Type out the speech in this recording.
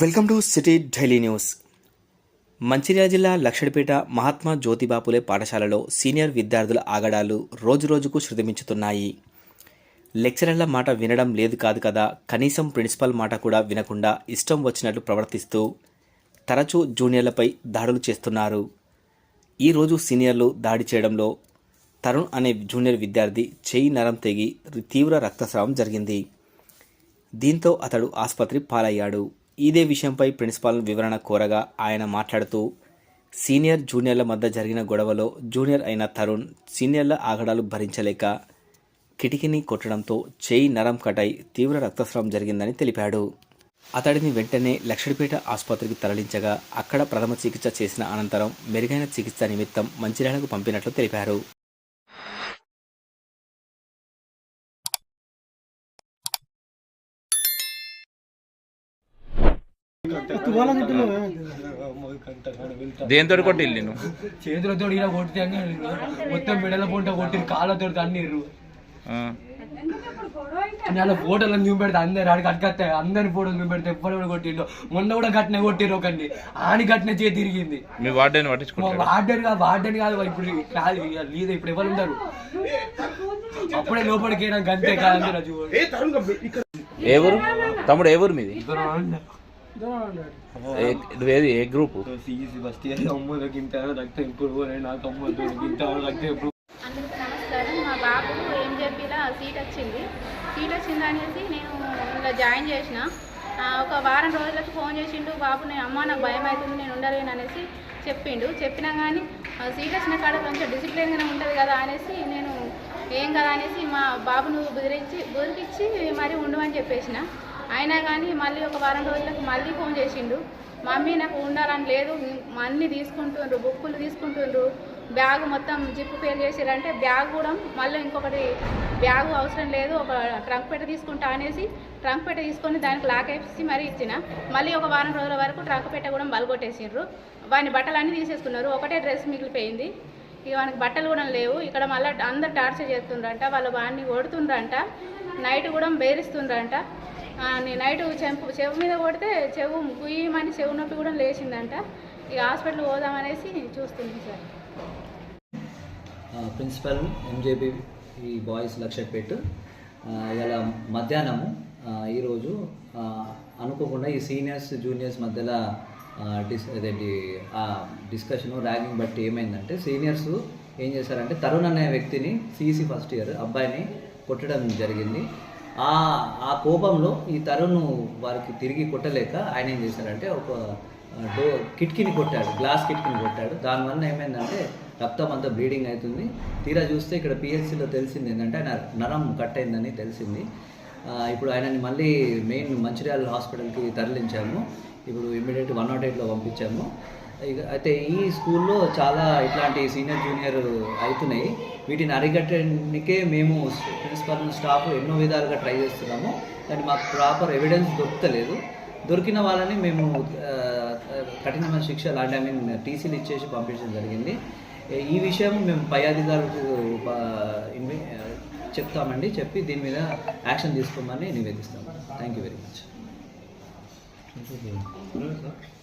Welcome to city daily news Mancherial జిల్లా లక్షడిపేట మహాత్మా జ్యోతిబాపులే పాఠశాలలో senior విద్యార్థుల ఆగడాలు రోజురోజుకు శృతిమించుతున్నాయి. లెక్చరర్ల మాట వినడం లేదు కాదు కదా కనీసం ప్రిన్సిపల్ మాట కూడా వినకుండా ఇష్టం వచ్చినట్లు ప్రవర్తిస్తూ తరచూ జూనియర్లపై దాడులు చేస్తున్నారు. ఈరోజు సీనియర్లు దాడి చేయడంలో తరుణ్ అనే జూనియర్ విద్యార్థి చేయి నరం తెగి తీవ్ర రక్తస్రావం జరిగింది. దీంతో అతడు ఆసుపత్రి పాలయ్యాడు. ఇదే విషయంపై ప్రిన్సిపాల్ వివరణ కోరగా ఆయన మాట్లాడుతూ సీనియర్ జూనియర్ల మధ్య జరిగిన గొడవలో జూనియర్ అయిన తరుణ్ సీనియర్ల ఆగడాలు భరించలేక కిటికీని కొట్టడంతో చేయి నరం కటై తీవ్ర రక్తస్రావం జరిగిందని తెలిపాడు. అతడిని వెంటనే లక్షడిపేట ఆసుపత్రికి తరలించగా అక్కడ ప్రథమ చికిత్స చేసిన అనంతరం మెరుగైన చికిత్స నిమిత్తం మంచిర్యాలకు పంపినట్లు తెలిపారు. దేంతో కొట్టిల్లు నేను చేతులతో ఇలా అన్ని మొత్తం మెడల పొంట కొట్టి కాళ్ళతో అన్నిర్రు అలా ఫోటోలు చూపెడితే అందరు ఆడికి అట్టుకొస్తాయి అందరి ఫోటోలు చూపెడితే ఎప్పుడు కూడా కొట్టిండు మొన్న కూడా గట్టిన కొట్టిర్రు ఒకటి ఆని గట్టిన చేతి తిరిగింది. మీ వార్డెన్ మా పట్టించుకుంటాడు వార్డెన్ కాదు వార్డెన్ కాదు ఇప్పుడు కాదు ఇక లేదు ఇప్పుడు ఎవరు ఉంటారు? అప్పుడే లోపలికి అంతే కాదు ఊరు? తమ్ముడు ఊరు మీది? నువ్వేది ఏ గ్రూప్ అందరికీ నమస్కారం. మా బాబు ఏం చెప్పిలా సీట్ వచ్చింది. సీట్ వచ్చింది అనేసి నేను ఇలా జాయిన్ చేసిన. ఆ, ఒక వారం రోజులకు ఫోన్ చేసిండు బాబు నేను అమ్మ నాకు భయం అవుతుంది నేను ఉండలేను అనేసి చెప్పిండు. చెప్పినా కానీ ఆ, సీట్ వచ్చిన కాడ కొంచెం డిసిప్లిన్గానే ఉంటుంది కదా అనేసి నేను ఏం కదా? అనేసి మా బాబును బెదిరించి బెదిరించి మరీ ఉండమని చెప్పేసిన. అయినా కానీ మళ్ళీ ఒక వారం రోజులకు మళ్ళీ ఫోన్ చేసిండు. మమ్మీ నాకు ఉండాలని లేదు. అన్నీ తీసుకుంటుండ్రు బుక్కులు తీసుకుంటుండ్రు. బ్యాగ్ మొత్తం జిప్పు ఫెయిల్ చేసిరంటే బ్యాగ్ కూడా మళ్ళీ ఇంకొకటి బ్యాగ్ అవసరం లేదు. ఒక ట్రంక్ పెట్ట తీసుకుంటా అనేసి ట్రంక్ పెట్ట తీసుకొని దానికి లాక్ వేసి మరీ ఇచ్చిన. మళ్ళీ ఒక వారం రోజుల వరకు ట్రంక్ పెట్ట కూడా బలగొట్టేసిండ్రు వాని బట్టలన్నీ తీసేసుకున్నారు. ఒకటే డ్రెస్ మిగిలిపోయింది. ఇక వానికి బట్టలు కూడా లేవు. ఇక్కడ మళ్ళీ అందరు టార్చర్ చేస్తుండ్రంట. వాళ్ళు వాడిని కొడుతుండ్రంట. నైట్ కూడా బేరిస్తుండ్రంట. నైట్ చెంపు చెవు మీద కొడితే చెవు గుయ్యమని చెవు నొప్పి కూడా లేచిందంట. ఇక హాస్పిటల్ పోదామనేసి చూస్తుంది సార్. ప్రిన్సిపల్ ఎంజేబీ ఈ బాయ్స్ లక్ష్యపేట్ ఇలా మధ్యాహ్నము ఈరోజు అనుకోకుండా ఈ సీనియర్స్ జూనియర్స్ మధ్యలో డిస్ అదేంటి ఆ డిస్కషను ర్యాగింగ్ బట్టి ఏమైందంటే సీనియర్స్ ఏం చేశారంటే తరుణ్ అనే వ్యక్తిని సీసీ ఫస్ట్ ఇయర్ అబ్బాయిని కొట్టడం జరిగింది. ఆ ఆ కోపంలో ఈ తరుణ్ వారికి తిరిగి కొట్టలేక ఆయన ఏం చేశారంటే ఒక డో కిటికీని కొట్టాడు గ్లాస్ కిటికీని కొట్టాడు. దానివల్ల ఏమైందంటే రక్తం అంతా బ్లీడింగ్ అవుతుంది. తీరా చూస్తే ఇక్కడ పిహెచ్సిలో తెలిసింది ఏంటంటే ఆయన నరం కట్ అయిందని తెలిసింది. ఇప్పుడు ఆయనని మళ్ళీ మెయిన్ మంచిర్యాల హాస్పిటల్కి తరలించాము. ఇప్పుడు ఇమ్మీడియట్ వన్ నాట్ ఎయిట్లో పంపించాము. ఇక అయితే ఈ స్కూల్లో చాలా ఇట్లాంటి సీనియర్ జూనియర్ అవుతున్నాయి. వీటిని అరికట్టడానికే మేము ప్రిన్సిపల్ స్టాఫ్ ఎన్నో విధాలుగా ట్రై చేస్తున్నాము. కానీ మాకు ప్రాపర్ ఎవిడెన్స్ దొరకలేదు దొరికిన వాళ్ళని మేము కఠినమైన శిక్ష లాంటి ఐ మీన్ టీసీలు ఇచ్చేసి పంపించడం జరిగింది. ఈ విషయం మేము పై అధికారులకు చెప్తామండి. చెప్పి దీని మీద యాక్షన్ తీసుకోమని నివేదిస్తాము. Thank you very much 한쪽에 그래서.